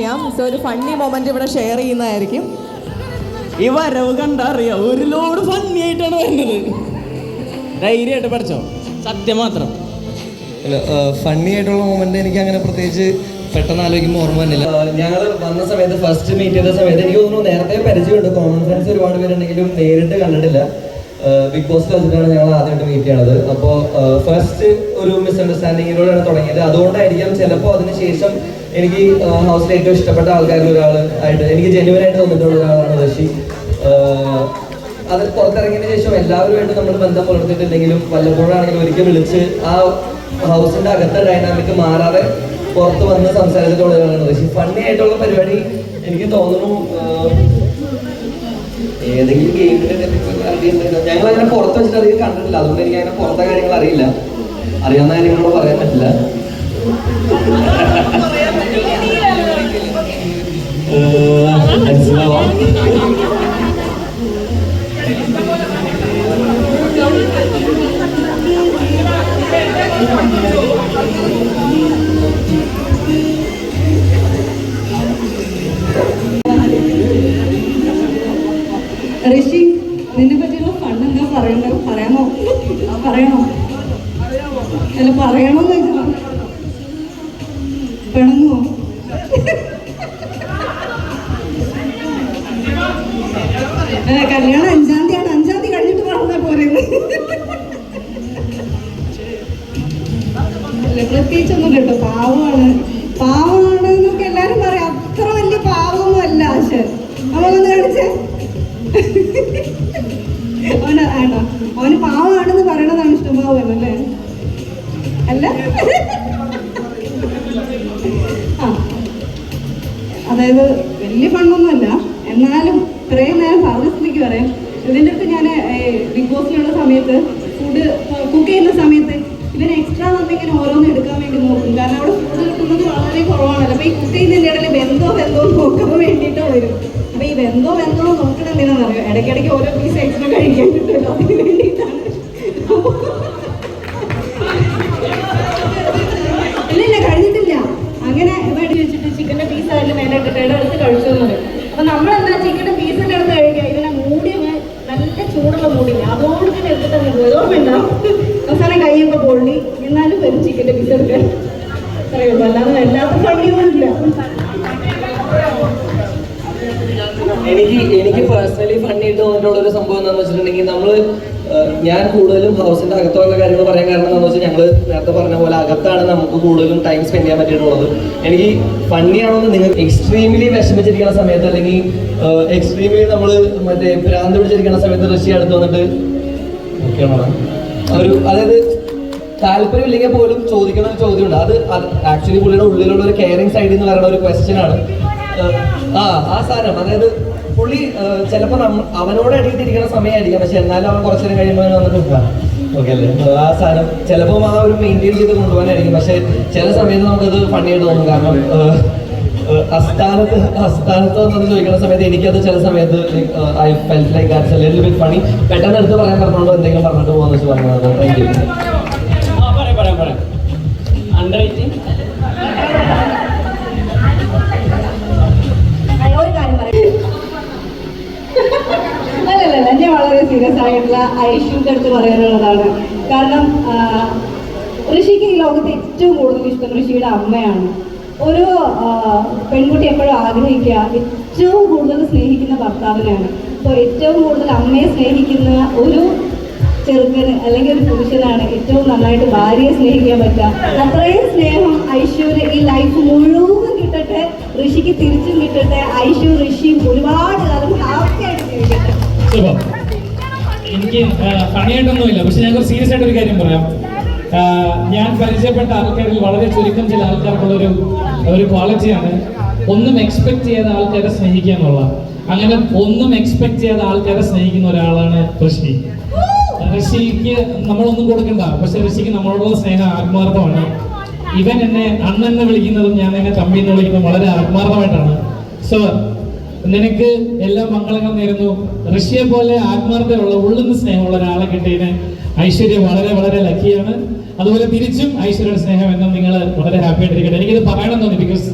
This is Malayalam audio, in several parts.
ചെയ്യാം സോ ഒരു ഫണ്ണി മൊമെന്റ് ഇവിടെ ഷെയർ ചെയ്യുന്നതായിരിക്കും. ഈ വരവ് കണ്ടറിയാം. ഒരു ലോഡ് ഫണ്ണി ആയിട്ടാണ് വരുന്നത്. ധൈര്യമായിട്ട് പഠിച്ചോ? സത്യം മാത്രം. ഫണ്ണി ആയിട്ടുള്ള മൊമെന്റ് എനിക്ക് അങ്ങനെ പ്രത്യേകിച്ച് പെട്ടെന്ന് ആലോചിക്കുമ്പോൾ ഓർമ്മ വന്നില്ല. ഞങ്ങൾ വന്ന സമയത്ത് ഫസ്റ്റ് മീറ്റ് ചെയ്ത സമയത്ത് എനിക്ക് തോന്നുന്നു നേരത്തെ പരിചയമുണ്ട്. കോമൺ ഫ്രണ്ട്സ് ഒരുപാട് പേരുണ്ടെങ്കിലും നേരിട്ട് കണ്ടിട്ടില്ല. ബിഗ് ബോസ് വെച്ചിട്ടാണ് ഞങ്ങൾ ആദ്യമായിട്ട് മീറ്റ് ചെയ്യണത്. അപ്പോൾ ഫസ്റ്റ് ഒരു മിസ്അണ്ടർസ്റ്റാൻഡിങ്ങിലൂടെയാണ് തുടങ്ങിയത്. അതുകൊണ്ടായിരിക്കാം ചിലപ്പോൾ അതിനുശേഷം എനിക്ക് ഹൗസിൽ ഏറ്റവും ഇഷ്ടപ്പെട്ട ആൾക്കാരിൽ ഒരാൾ ആയിട്ട് എനിക്ക് ജെന്യുവൻ ആയിട്ട് തോന്നിയിട്ടുള്ള ഒരാളാണ് ദശി അത് പുറത്തിറങ്ങിയതിന് ശേഷം എല്ലാവരുമായിട്ട് നമ്മൾ ബന്ധം പുലർത്തിയിട്ടില്ലെങ്കിലും വല്ലപ്പോഴാണെങ്കിലും ഒരിക്കൽ വിളിച്ച് ആ ഹൗസിന്റെ അകത്തെ ഡൈനാമിക് മാറാതെ പുറത്ത് വന്ന് സംസാരിച്ചിട്ടുള്ള ഒരാളാണ് ദശി ഫണ്ണി ആയിട്ടുള്ള പരിപാടി എനിക്ക് തോന്നുന്നു ഏതെങ്കിലും ഗെയിമിന്റെ ഞങ്ങൾ അങ്ങനെ പുറത്ത് വെച്ചിട്ട് അധികം കണ്ടിട്ടില്ല. അതുകൊണ്ട് എനിക്ക് അങ്ങനെ പുറത്തെ കാര്യങ്ങൾ അറിയില്ല. അറിയാവുന്ന കാര്യങ്ങളോട് പറയാൻ പറ്റില്ല. മനസ്സിലാവാം. അല്ല പറയണമെന്ന് പിണങ്ങോ കല്യാണം അഞ്ചാം തീയതിയാണ് അഞ്ചാം തീയതി കഴിഞ്ഞിട്ട് പറഞ്ഞാൽ പോരെ. പ്രത്യേകിച്ചൊന്നും കേട്ടോ. പാവമാണ്. പാവമാണ് എന്നൊക്കെ എല്ലാരും പറയാം. അത്ര വലിയ പാവമൊന്നും അല്ല ആശൻ അവളൊന്ന് കാണിച്ചേ? അവന് ആണോ? അവന് പാവമാണെന്ന് പറയണതാണ് ഇഷ്ടം അല്ലേ അല്ല? അതായത് വലിയ ഫണ്ടൊന്നുമല്ല. എന്നാലും ഇത്രയും നേരം സ്ഥിതിക്ക് പറയാം. ഇതിന്റെ അടുത്ത് ഞാൻ ബിഗ് ബോസിലുള്ള സമയത്ത് ഫുഡ് കുക്ക് ചെയ്യുന്ന സമയത്ത് ഇവൻ എക്സ്ട്രാ നന്നിങ്ങനെ ഓരോന്ന് എടുക്കാൻ വേണ്ടി നോക്കും. കാരണം അവിടെ ഫുഡ് കിട്ടുന്നത് വളരെ കുറവാണല്ലോ. അപ്പോൾ ഈ കുക്ക് ചെയ്യുന്നതിന്റെ ഇടയിൽ ബന്ധോ ബന്ധോ നോക്കാൻ വേണ്ടിയിട്ട് വരും. അപ്പോൾ ഈ ബന്ധോ ബന്ധോ നോക്കണം എന്തിനാണെന്ന് അറിയോ ഇടയ്ക്കിടയ്ക്ക് ഓരോ പീസ് എക്സ്ട്രാ കഴിക്കാൻ കിട്ടുമല്ലോ. അതിന് വേണ്ടിയിട്ടാണ്. മേടി വെച്ചിട്ട് ചിക്കന്റെ പീസ് അതിന്റെ മേലെ ഇട്ടിട്ട് എടുത്ത് കഴിച്ചു എന്ന് അപ്പം നമ്മളെന്താ ചിക്കന്റെ പീസിന്റെ അടുത്ത് കഴിക്കുക? ഇതിനെ മൂടി നല്ല ചൂടുള്ള മൂടി അതോട് തന്നെ എടുത്തിട്ട് അങ്ങ് പോയി ഓർമ്മയുണ്ടോ അവസാനം കൈയൊക്കെ പൊള്ളി. എന്നാലും വരും ചിക്കന്റെ പീസ് എടുക്കാൻ. അറിയുള്ളൂ അല്ലാതെ വല്ലാത്ത പണിയൊന്നുമില്ല എനിക്ക് എനിക്ക് പേഴ്സണലി ഫണ്ണി തോന്നിയിട്ടുള്ള ഒരു സംഭവം എന്താണെന്ന് വെച്ചിട്ടുണ്ടെങ്കിൽ നമ്മൾ ഞാൻ കൂടുതലും ഹൗസിന്റെ അകത്തുള്ള കാര്യങ്ങൾ പറയാൻ കാരണം എന്താണെന്ന് വെച്ചാൽ ഞങ്ങൾ നേരത്തെ പറഞ്ഞ പോലെ അകത്താണ് നമുക്ക് കൂടുതലും ടൈം സ്പെൻഡ് ചെയ്യാൻ പറ്റിയിട്ടുള്ളത്. എനിക്ക് ഫണ്ണി ആണോ നിങ്ങൾ എക്സ്ട്രീംലി വിഷമിച്ചിരിക്കുന്ന സമയത്ത് അല്ലെങ്കിൽ എക്സ്ട്രീംലി നമ്മൾ മറ്റേ ഭ്രാന്ത് പിടിച്ചിരിക്കുന്ന സമയത്ത് റഷ്യ അടുത്ത് വന്നിട്ട് ഒരു അതായത് താല്പര്യമില്ലെങ്കിൽ പോലും ചോദിക്കുന്ന ഒരു ചോദ്യമുണ്ട്. അത് ആക്ച്വലി പുള്ളിയുടെ ഉള്ളിലുള്ള ഒരു കെയറിങ് സൈഡിൽ നിന്ന് പറയുന്ന ഒരു ക്വസ്റ്റ്യൻ ആണ്. ആ ആ സാധനം. അതായത് പുള്ളി ചിലപ്പോ അവനോട് അടിയിട്ടിരിക്കുന്ന സമയമായിരിക്കാം പക്ഷെ എന്നാലും അവൻ കുറച്ചു നേരം കഴിയുമ്പോൾ അവൻ വന്നിട്ട് നിൽക്കുക ഓക്കെ അല്ലേ? ആ സാധനം ചിലപ്പോൾ ആ ഒരു മെയിന്റെയിൻ ചെയ്ത് കൊണ്ടുപോകാനായിരിക്കും. പക്ഷെ ചില സമയത്ത് നമുക്കത് പണിയായിട്ട് തോന്നും. കാരണം അസ്ഥാനത്ത് അസ്ഥാനത്ത് വന്നത് ചോദിക്കുന്ന സമയത്ത് എനിക്കത് ചില സമയത്ത് I felt like that's little bit പണി പെട്ടെന്ന് എടുത്ത് പറയാൻ പറഞ്ഞോണ്ടോ എന്തെങ്കിലും പറഞ്ഞിട്ട് പോകുന്ന വെച്ച് പറഞ്ഞത്. താങ്ക് യു പറയാം പറയാം അണ്ടർ എയ്റ്റീൻ വളരെ സീരിയസ് ആയിട്ടുള്ള ഐഷ്യൂന്റെ അടുത്ത് പറയാനുള്ളതാണ്. കാരണം ഋഷിക്ക് ഈ ലോകത്ത് ഏറ്റവും കൂടുതൽ ഇഷ്ടം ഋഷിയുടെ അമ്മയാണ്. ഒരു പെൺകുട്ടി എപ്പോഴും ആഗ്രഹിക്കുക ഏറ്റവും കൂടുതൽ സ്നേഹിക്കുന്ന ഭർത്താവിനെയാണ്. അപ്പോൾ ഏറ്റവും കൂടുതൽ അമ്മയെ സ്നേഹിക്കുന്ന ഒരു ചെറുക്കന് അല്ലെങ്കിൽ ഒരു പുരുഷനാണ് ഏറ്റവും നന്നായിട്ട് ഭാര്യയെ സ്നേഹിക്കാൻ പറ്റുക. അത്രയും സ്നേഹം ഐശ്വര്യ ഈ ലൈഫ് മുഴുവൻ കിട്ടട്ടെ ഋഷിക്ക് തിരിച്ചും കിട്ടട്ടെ ഐശ്വര്യ ഋഷിയും ഒരുപാട് കാലം ഹാപ്പിയായിട്ട് ജീവിക്കട്ടെ. എനിക്ക് പണിയായിട്ടൊന്നുമില്ല പക്ഷെ ഞാൻ സീരിയസ് ആയിട്ട് ഒരു കാര്യം പറയാം. ഞാൻ പരിചയപ്പെട്ട ആൾക്കാരിൽ വളരെ ചുരുക്കം ചില ആൾക്കാർക്കുള്ളൊരു ഒരു ക്വാളിറ്റിയാണ് ഒന്നും എക്സ്പെക്ട് ചെയ്യാത്ത ആൾക്കാരെ സ്നേഹിക്കുക എന്നുള്ള അങ്ങനെ ഒന്നും എക്സ്പെക്ട് ചെയ്യാത്ത ആൾക്കാരെ സ്നേഹിക്കുന്ന ഒരാളാണ് ഋഷി. ഋഷിക്ക് നമ്മളൊന്നും കൊടുക്കണ്ട. പക്ഷെ ഋഷിക്ക് നമ്മളോടുള്ള സ്നേഹം ആത്മാർത്ഥമാണ്. ഇവൻ എന്നെ അണ്ണെന്ന് വിളിക്കുന്നതും ഞാൻ എന്നെ തമ്പി എന്ന് വിളിക്കുന്നതും വളരെ ആത്മാർത്ഥമായിട്ടാണ്. സോ നിനക്ക് എല്ലാ മംഗളങ്ങൾ നേരുന്നു. ഋഷിയെ പോലെ ആത്മാർത്ഥതയുള്ള ഉള്ളുന്ന സ്നേഹമുള്ള ഒരാളെ കിട്ടിയതിന് ഐശ്വര്യ വളരെ വളരെ ലക്കിയാണ്. അതുപോലെ തിരിച്ചും ഐശ്വര്യയുടെ സ്നേഹം എന്നും നിങ്ങൾ വളരെ ഹാപ്പി ആയിട്ടിരിക്കട്ടെ. എനിക്കിത് പറയണം തോന്നി ബിക്കോസ്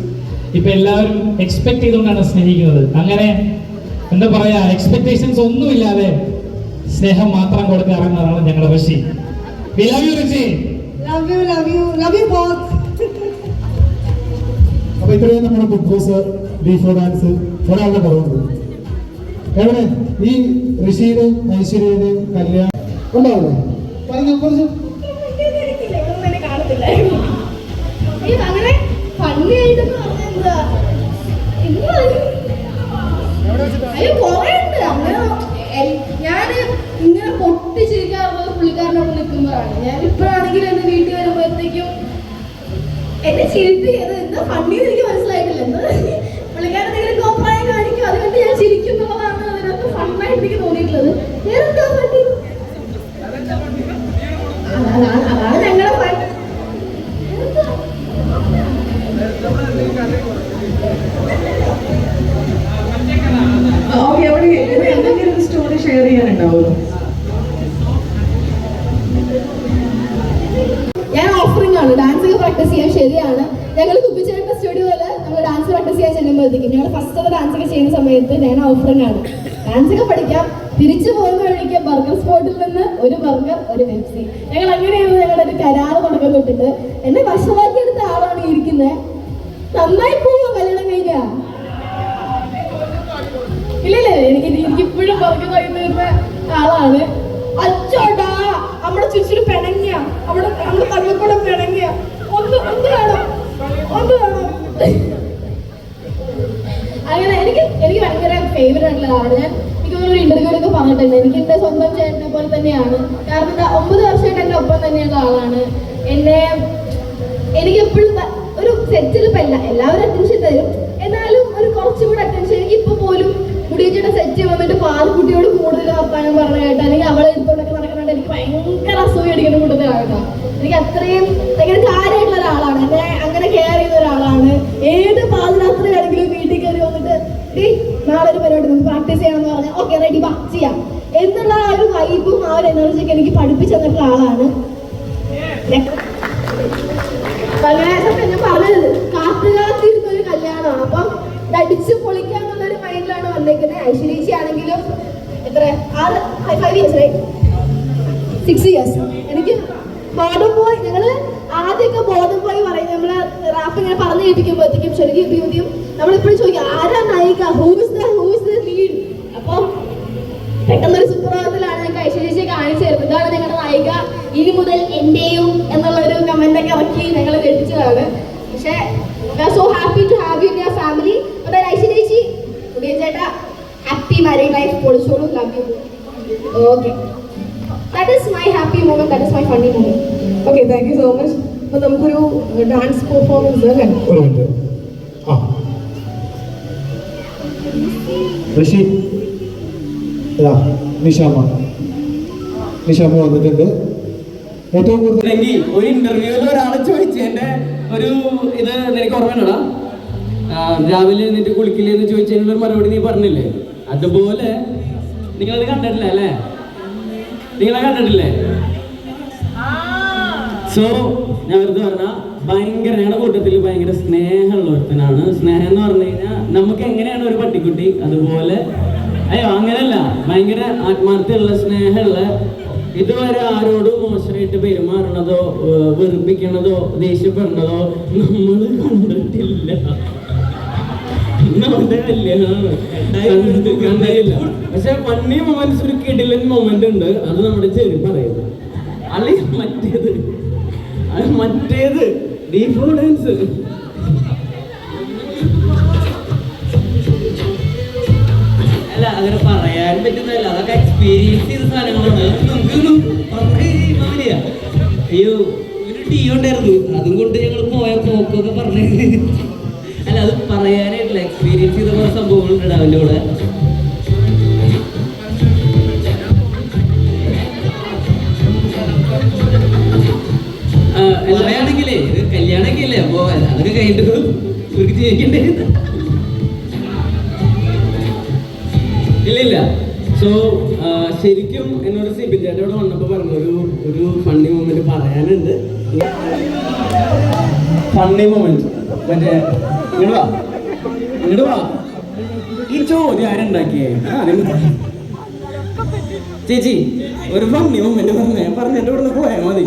ഇപ്പൊ എല്ലാവരും എക്സ്പെക്ട് ചെയ്തുകൊണ്ടാണ് സ്നേഹിക്കുന്നത്. അങ്ങനെ എന്താ പറയാ എക്സ്പെക്ടേഷൻസ് ഒന്നുമില്ലാതെ സ്നേഹം മാത്രം കൊടുക്കാറുന്നതാണ് ഞങ്ങളുടെ Rishi. You, Rishi. Love you love you love you both ഇത്രയും നമ്മുടെ ബിഗ് ബോസ് ബീഫോ ഡാൻസ് ഒരാളുടെ കുറവുണ്ട് എവിടെ? ഈ ഋഷിയുടെയും ഐശ്വര്യയുടെയും കല്യാണം ഉണ്ടാവില്ലേ പറഞ്ഞു കുറച്ച് ഞാൻ ഇങ്ങനെ ഞാൻ എന്റെ വീട്ടിൽ വരുമ്പോഴത്തേക്കും എന്നെ ചിരിപ്പിക്കുന്നത് എന്താ ഫണ്ണി എനിക്ക് മനസ്സിലായിട്ടില്ല. എന്താ പുള്ളിക്കാരൻ എന്തെങ്കിലും കോപ്രായം കാണിക്കും അതുകൊണ്ട് ഞാൻ ചിരിക്കും എന്നുള്ളതാണ് അതിനകത്ത് ഫണ്ണായിട്ട് എനിക്ക് തോന്നിയിട്ടുള്ളത്. വേറെന്താ ഫണ്ണി അതാണ് ഞങ്ങളുടെ ഫൺ ഓക്കെ അവിടെ എന്തെങ്കിലും സ്റ്റോറി ഷെയർ ചെയ്യാനുണ്ടാവുമോ? ചെല്ലുമ്പോഴത്തേക്കും ഞങ്ങൾ ഫസ്റ്റ് ഡാൻസ് ഒക്കെ ചെയ്യുന്ന സമയത്ത് ഞാൻ ഓഫറിംഗ് ആണ് ഡാൻസ് ഒക്കെ പഠിക്കാം. തിരിച്ചു പോകുന്ന വഴിക്ക് ബർഗർ സ്പോട്ടിൽ നിന്ന് ഒരു ബർഗർ ഒരു പെപ്സി. ഞങ്ങൾ അങ്ങനെയാണ് ഞങ്ങളുടെ കരാർ കരാറ് തുടക്കം വശമാക്കി എന്നെ വശമാക്കിയെടുത്ത ആളാണ് ഇരിക്കുന്നത് നന്നായി പോവോ കല്യാണം കഴിഞ്ഞാ ഇല്ലില്ല എനിക്ക് എനിക്ക് ഇപ്പോഴും ബർഗർ കഴിക്കുന്ന ആളാണ്. അച്ചോടാ നമ്മുടെ ചുറ്റിന് പിണങ്ങിയ. അവിടെ നമ്മുടെ തള്ളിക്കൂടെ പിണങ്ങിയ. ഒന്ന് ഒന്ന് വേണം ഒന്ന് വേണം ഫേവറേറ്റ് ആളാണ് ഞാൻ എനിക്ക് ഒരു ഇന്റർവ്യൂലൊക്കെ പറഞ്ഞിട്ടുണ്ട്. എനിക്ക് എന്റെ സ്വന്തം ചേട്ടനെ പോലെ തന്നെയാണ്. കാരണം എന്താ ഒമ്പത് വർഷമായിട്ട് എന്റെ ഒപ്പം തന്നെയുള്ള ആളാണ്. എന്നെ എനിക്ക് എപ്പോഴും ഒരു സെറ്റിൽപ്പല്ല എല്ലാവരും അറ്റൻഷൻ തരും. എന്നാലും ഒരു കുറച്ചുകൂടെ അറ്റൻഷൻ എനിക്ക് ഇപ്പൊ പോലും കുടിയേറ്റിയുടെ സെറ്റ് വന്നിട്ട് പാൽക്കുട്ടിയോട് കൂടുതൽ വർത്താനം അപ്പൊ ഞാൻ പറഞ്ഞത്. കാത്തു ഒരു കല്യാണമാണ്. അപ്പം അടിച്ച് പൊളിക്കാന്നുള്ള ഒരു മൈൻഡിലാണ് വന്നേക്കുന്നത് ഐശ്വര്യേച്ചി ആണെങ്കിലും എത്ര? ആറ് ഫൈവ് ഇയേഴ്സ് സിക്സ് ഇയേഴ്സ് എനിക്ക് ബോധം പോയി. ഞങ്ങൾ ആദ്യമൊക്കെ ബോധം പോയി പറയും. റാപ്പ് ഇങ്ങനെ പറഞ്ഞു കേൾപ്പിക്കുമ്പോഴത്തേക്കും ശരിക്കും ബ്യൂട്ടിയും നമ്മളിപ്പോഴും ചോദിക്കും ആരാ നായിക? Who's the who's the lead അപ്പം പെട്ടെന്നൊരു സുപ്രഭാതത്തിലാണ് ഞങ്ങൾക്ക് ഐശ്വര്യ കാണിച്ചു തരുന്നത്. ഇതാണ് ഇനി മുതൽ എന്റെയും എന്നുള്ള ഒരു കമന്റ് ഒക്കെ ഇറക്കി ഞങ്ങൾ ലഭിച്ചതാണ്. പക്ഷേ so happy to have you in your family അതായത് ഐശ്വര്യേച്ചി ഉദയ ചേട്ടാ happy married life പൊളിച്ചോളൂ. Love you okay that is my happy moment that is my funny moment okay thank you so much അപ്പൊ നമുക്കൊരു ഡാൻസ് പെർഫോമൻസ് അല്ലേ? ഒരു മിനിറ്റ് ആ. ഋഷി. ഇതാ നിഷാമ നിഷാമ വന്നിട്ടുണ്ട്. ഏറ്റവും കൂടുതൽ ഒരു ഇന്റർവ്യൂവിൽ ഒരാളെ ചോദിച്ചതിന്റെ ഒരു ഇത് നിനക്ക് ഓർമ്മയുണ്ടടാ രാവിലെ എന്നിട്ട് കുളിക്കില്ലേ എന്ന് ചോദിച്ചതിനുള്ള ഒരു മറുപടി നീ പറഞ്ഞില്ലേ? അതുപോലെ നിങ്ങളത് കണ്ടിട്ടില്ല അല്ലേ? നിങ്ങളെ കണ്ടിട്ടില്ലേ? സോ ഞാൻ വെറുതെ പറഞ്ഞ ഭയങ്കര ഞങ്ങളുടെ കൂട്ടത്തിൽ ഭയങ്കര സ്നേഹമുള്ള ഒരുത്തനാണ്. സ്നേഹം എന്ന് പറഞ്ഞു കഴിഞ്ഞാൽ നമുക്ക് എങ്ങനെയാണ് ഒരു പട്ടിക്കുട്ടി? അതുപോലെ അയ്യോ അങ്ങനല്ല. ഭയങ്കര ആത്മാർത്ഥയുള്ള സ്നേഹമുള്ള ഇതുവരെ ആരോടും മോശമായിട്ട് പെരുമാറണതോ വെറുപ്പിക്കണതോ ദേഷ്യപ്പെടണതോ നമ്മൾ കണ്ടിട്ടില്ല. പക്ഷെ പന്നി മൊമെന്റ്സ് ഒരു കിടിലൻ മൊമെന്റ് ഉണ്ട്. അത് നമ്മുടെ ചെറി പറയുന്നത് അല്ലെങ്കിൽ മറ്റേത്. അത് മറ്റേത്. ഡീഫോ ഡാൻസ് എക്സ്പീരിയൻസ് ചെയ്ത സാധനങ്ങളാണ് നമുക്കൊന്നും പറഞ്ഞില്ല അയ്യോ ഒരു ടീ ഉണ്ടായിരുന്നു. അതും കൊണ്ട് ഞങ്ങൾ പോയ പോക്കൊക്കെ പറഞ്ഞേ. അല്ല അത് പറയാനായിട്ടില്ല. എക്സ്പീരിയൻസ് ചെയ്ത കുറേ സംഭവങ്ങളുണ്ട് അവന്റെ കൂടെ. എല്ലാണെങ്കിലേ കല്യാണമൊക്കെ അല്ലേ? അപ്പോ അതൊക്കെ കഴിഞ്ഞിട്ട് ഇവർക്ക് ജീവിക്കണ്ടേ ശരിക്കും എന്നോട് സിബിൻ ചേട്ടനോട് വന്നപ്പോൾ പറഞ്ഞു ഒരു ഒരു ഫണ്ണി മൊമെന്റ് പറയാനുണ്ട്. ഫണ്ണി മൊമെന്റ് മറ്റേ ഇങ്ങട് വാ. ഇങ്ങട് വാ. ഈ ചോദ്യം ആരുണ്ടാക്കിയേ? ചേച്ചി ഒരു ഫണ്ണി മൊമെന്റ് പറഞ്ഞു. എന്റെ ഇവിടുന്ന് പോയാൽ മതി.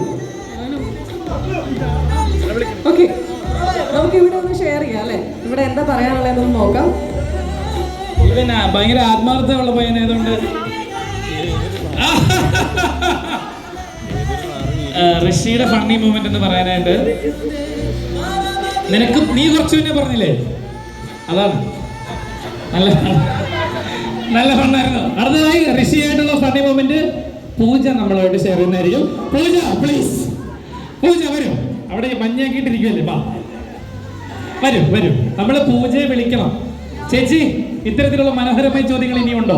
ഓക്കെ നമുക്ക് ഇവിടെ ഒന്ന് ഷെയർ ചെയ്യാം അല്ലേ? ഇവിടെ എന്താ പറയാനുള്ളതെന്നൊന്ന് നോക്കാം. ഭയങ്കര ആത്മാർത്ഥമുള്ള പയ്യനായതുകൊണ്ട് ഋഷിയുടെ ഫണ്ണി മൂമെന്റ് എന്ന് പറയാനായിട്ട് നിനക്ക് നീ കുറച്ചു മുന്നേ പറഞ്ഞില്ലേ? അതാണ്. നല്ല നല്ല ഫണ്ണായിരുന്നു അടുത്തതായി ഋഷിയായിട്ടുള്ള ഫണ്ണി മൂമെന്റ് പൂജ നമ്മളായിട്ട് ഷെയർ ചെയ്യുന്നതായിരിക്കും. പൂജ പ്ലീസ് പൂജ വരൂ. അവിടെ മഞ്ഞാക്കിയിട്ടിരിക്കുമല്ലേ വാ. വരൂ വരൂ. നമ്മൾ പൂജയെ വിളിക്കണം. ചേച്ചി ഇത്തരത്തിലുള്ള മനോഹരമായ ചോദ്യങ്ങൾ ഇനിയുണ്ടോ?